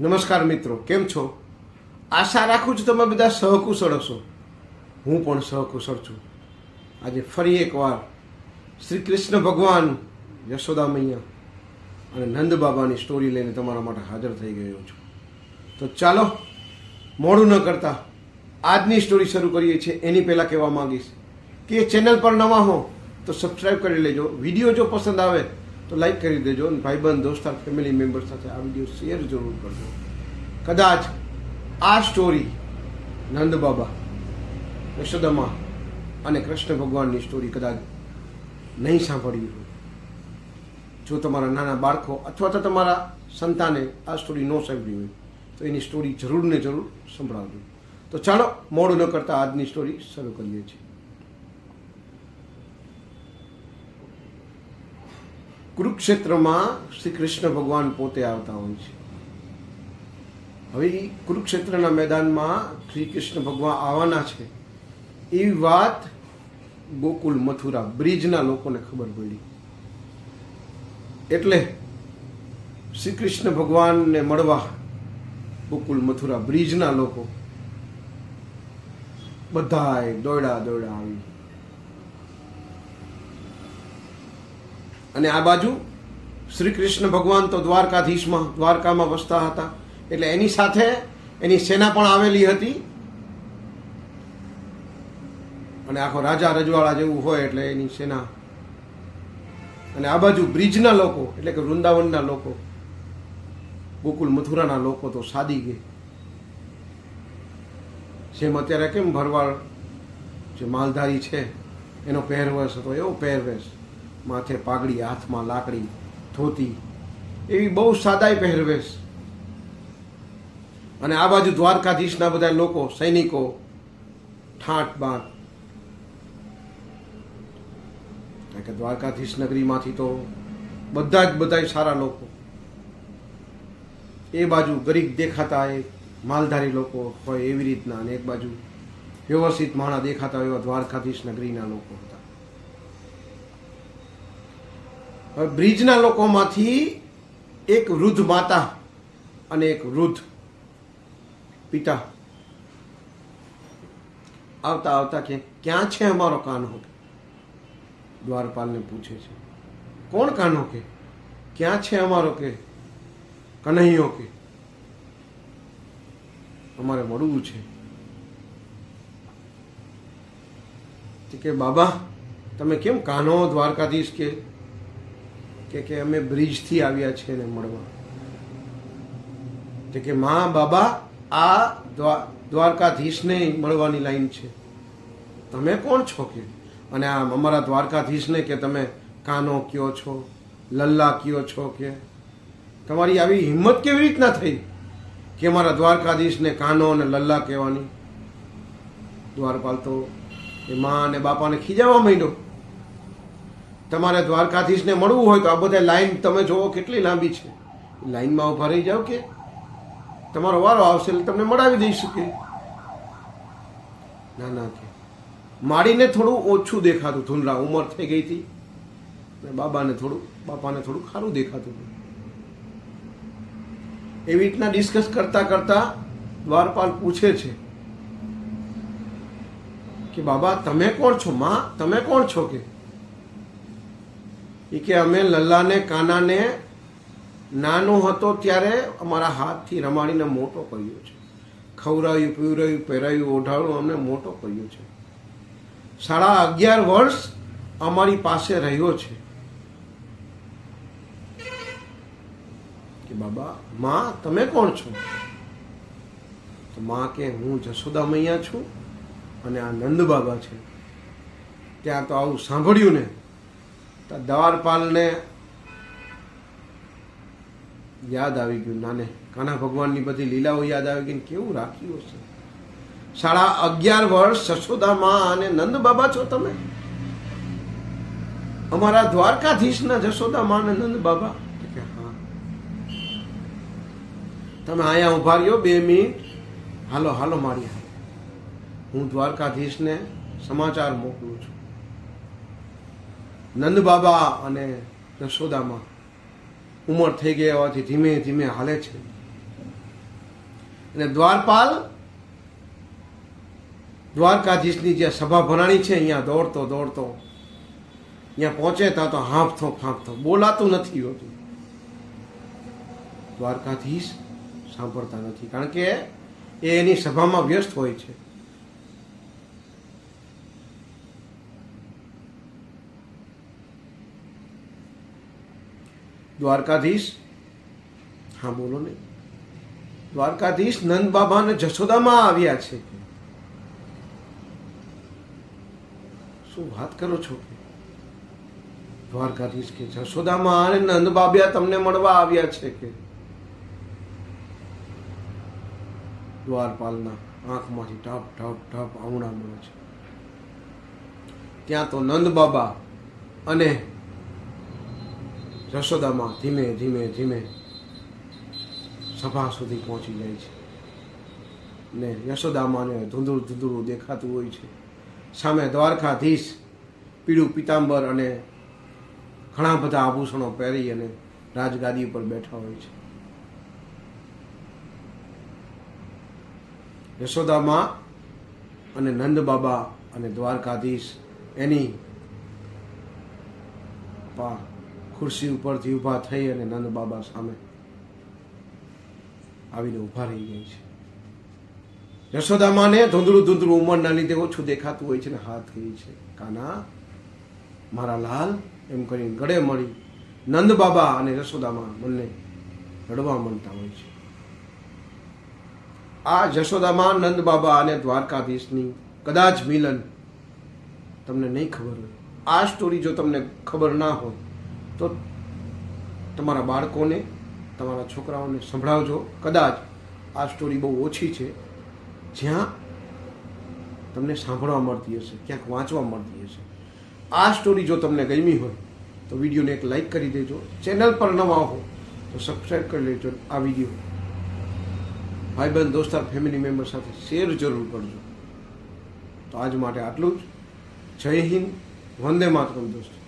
નમસ્કાર મિત્રો, કેમ છો? આશા રાખું છું તમે બધા સહકુશળ હશો. હું પણ સહકુશળ છું. આજે ફરી એકવાર શ્રી કૃષ્ણ ભગવાન યશોદા મૈયા અને નંદ બાબાની સ્ટોરી લઈને તમારા માટે હાજર થઈ ગયો છું. તો ચાલો, મોડું ન કરતા આજની સ્ટોરી શરૂ કરીએ છીએ. એની પહેલાં કહેવા માંગીશ કે ચેનલ પર નવા હો તો સબસ્ક્રાઈબ કરી લેજો. વીડિયો જો પસંદ આવે તો લાઈક કરી દેજો અને ભાઈબંધ દોસ્તાર ફેમિલી મેમ્બર સાથે આ વીડિયો શેર જરૂર કરજો. કદાચ આ સ્ટોરી નંદ બાબા, યશોદમા અને કૃષ્ણ ભગવાનની સ્ટોરી કદાચ નહીં સાંભળવી હોય. જો તમારા નાના બાળકો અથવા તો તમારા સંતાને આ સ્ટોરી ન સાંભળી હોય, તો એની સ્ટોરી જરૂર ને જરૂર સંભળાવજો. તો ચાલો, મોડું ન કરતા આજની સ્ટોરી શરૂ કરીએ છીએ. કુરુક્ષેત્રમાં શ્રી કૃષ્ણ ભગવાન પોતે આવતા હોય છે. હવે કુરુક્ષેત્રના મેદાનમાં શ્રી કૃષ્ણ ભગવાન આવવાના છે. એવી વાત ગોકુલ મથુરા બ્રિજના લોકોને ખબર પડી. એટલે શ્રી કૃષ્ણ ભગવાનને મળવા ગોકુલ મથુરા બ્રિજના લોકો બધાએ દોડા દોડા આવી અને આ બાજુ શ્રી કૃષ્ણ ભગવાન તો દ્વારકાધીશમાં, દ્વારકામાં વસતા હતા. એટલે એની સાથે એની સેના પણ આવેલી હતી. અને આખો રાજા રજવાડા જેવું હોય એટલે એની સેના. અને આ બાજુ બ્રિજના લોકો, એટલે કે વૃંદાવનના લોકો. ગોકુલ મથુરાના લોકો તો સાદી ગઈ. જેમ અત્યારે કેમ ભરવાડ જે માલધારી છે, એનો પહેરવેશ હતો, એવો પહેરવેશ. માથે પાઘડી, હાથમાં લાકડી ધોતી. એવી બહુ સાદાઈ પહેરવેશ. અને આ બાજુ દ્વારકાધીશના બધા લોકો, સૈનિકો, ઠાંટ કારણ કે દ્વારકાધીશ નગરીમાંથી તો બધા જ બધા સારા લોકો. એ બાજુ ગરીબ દેખાતા એ માલધારી લોકો હોય એવી રીતના અને એક બાજુ વ્યવસ્થિત માણા દેખાતા એવા દ્વારકાધીશ નગરીના લોકો હતા હવે બ્રિજના લોકોમાંથી એક વૃદ્ધ માતા અને એક વૃદ્ધ પિતા આવતા આવતા કે ક્યાં છે અમારો કાનો દ્વારપાલને પૂછે છે. કોણ કાનો કે? ક્યાં છે અમારો કે? કન્હૈયો કે? અમારે મળવું છે. કે બાબા, તમે કેમ કાનો દ્વારકાધીશ કે કે કે અમે બ્રિજથી આવ્યા છીએ ને મળવા. તો કે મા, બાબા, આ દ્વા- દ્વારકાધીશને મળવાની લાઈન છે. તમે કોણ છો કે? અને આ અમારા દ્વારકાધીશને કે તમે કાનો કયો છો? લલ્લા કયો છો કે? તમારી આવી હિંમત કેવી રીતના થઈ કે અમારા દ્વારકાધીશને કાનો અને લલ્લા કહેવાની? દ્વારપાલ તો એ મા અને બાપાને ખીજાવા માંડ્યો. તમારે દ્વારકાધીશને મળવું હોય તો આ બધા લાઈન તમે જોવો કેટલી લાંબી છે. લાઈનમાં ઊભા રહી જાઓ કે તમારો વારો આવશે એટલે તમને મળાવી દઈશું કે ના ના, કે. માડીને થોડું ઓછું દેખાતું ધૂનરા ઉંમર થઈ ગઈ હતી. બાબાને થોડું, બાપાને થોડું ખારું દેખાતું એવી રીતના ડિસ્કસ કરતા કરતા દ્વારપાલ પૂછે છે કે, બાબા, તમે કોણ છો? માં, તમે કોણ છો કે? એ કે અમે લલ્લાને, કાનાને નાનો હતો ત્યારે અમારા હાથથી રમાડીને મોટો કર્યો છે. ખવરાયું, પીવરાયું, પહેરાયું, ઓઢાળું અમને મોટો કર્યો છે. સાડા અગિયાર વર્ષ અમારી પાસે રહ્યો છે. કે બાબા, માં, તમે કોણ છો? તો માં કે, હું જશોદા મૈયા છું અને આ નંદ બાબા છે. ત્યાં તો આવું સાંભળ્યું ને. દ્વારપાલને યાદ આવી ગયું, નાને, કાના ભગવાનની બધી લીલાઓ યાદ આવી ગઈ કેવું રાખ્યું હશે? સાડા અગિયાર વર્ષ જશોદામાં અને નંદ બાબા છો તમે? અમારા દ્વારકાધીશના જશોદામાં અને નંદ બાબા? તમે અહીંયા ઊભા રહ્યો બે મિનિટ. હાલો હાલો મારી હું દ્વારકાધીશને સમાચાર મોકલું છું. નંદ બાબા અને યશોદામાં ઉંમર થઈ ગયા હોવાથી ધીમે ધીમે હાલે છે. અને દ્વારપાલ, દ્વારકાધીશની જે સભા ભરાણી છે, અહીંયા દોડતો દોડતો, અહીંયા પહોંચે ત્યાં તો હાંફતો, ફાંફતો, બોલાતું નથી હોતું. દ્વારકાધીશ સાંભળતા નથી, કારણ કે એ એની સભામાં વ્યસ્ત હોય છે. દ્વારકાધીશ? હા બોલો ને. દ્વારકાધીશ નંદ બાબા અને જશોદામાં આવ્યા છે. શું વાત કરો છો દ્વારકાધીશ કે જશોદામાં અને નંદ બાબ્યા તમને મળવા આવ્યા છે કે? દ્વારપાલના આંખમાંથી ઢપ ઢપ ઢપ આંગણા મળે છે. ત્યાં તો નંદ બાબા અને જશોદામાં ધીમે ધીમે ધીમે સભા સુધી પહોંચી જાય છે. ને યશોદામાને ધૂંધળું ધૂંધળું દેખાતું હોય છે. સામે દ્વારકાધીશ, પીળું પિતાંબર અને ઘણા બધા આભૂષણો પહેરી અને રાજગાદી ઉપર બેઠા હોય છે. યશોદામાં અને નંદ બાબા અને દ્વારકાધીશ એની પા ખુરશી ઉપરથી ઊભા થઈ અને નંદ બાબા સામે આવીને ઊભા રહી જાય છે. યશોદામાને ધૂંધળું ધૂંધળું ઉંમરના લીધે ઓછું દેખાતું હોય છે ને હાથ કહે છે. કાના, મારા લાલ, એમ કરીને ગળે મળી નંદ બાબા અને યશોદામાં બંને રડવા માંડતા હોય છે. આ જશોદામાં નંદ બાબા અને દ્વારકાધીશની કદાચ મિલન તમને નહીં ખબર હોય. આ સ્ટોરી જો તમને ખબર ના હોય તો તમારા બાળકોને, તમારા છોકરાઓને સંભળાવજો. કદાચ આ સ્ટોરી બહુ ઓછી છે. જ્યાં તમને સાંભળવા મળતી હશે, ક્યાંક વાંચવા મળતી હશે. આ સ્ટોરી જો તમને ગમી હોય, તો વિડીયોને એક લાઈક કરી દેજો. ચેનલ પર નવા હો, તો સબસ્ક્રાઈબ કરી લેજો આ વીડિયો ભાઈબંધ દોસ્તાર ફેમિલી મેમ્બર સાથે શેર જરૂર કરજો. તો આજ માટે આટલું જ. જય હિન્દ. વંદે માતરમ, દોસ્તો.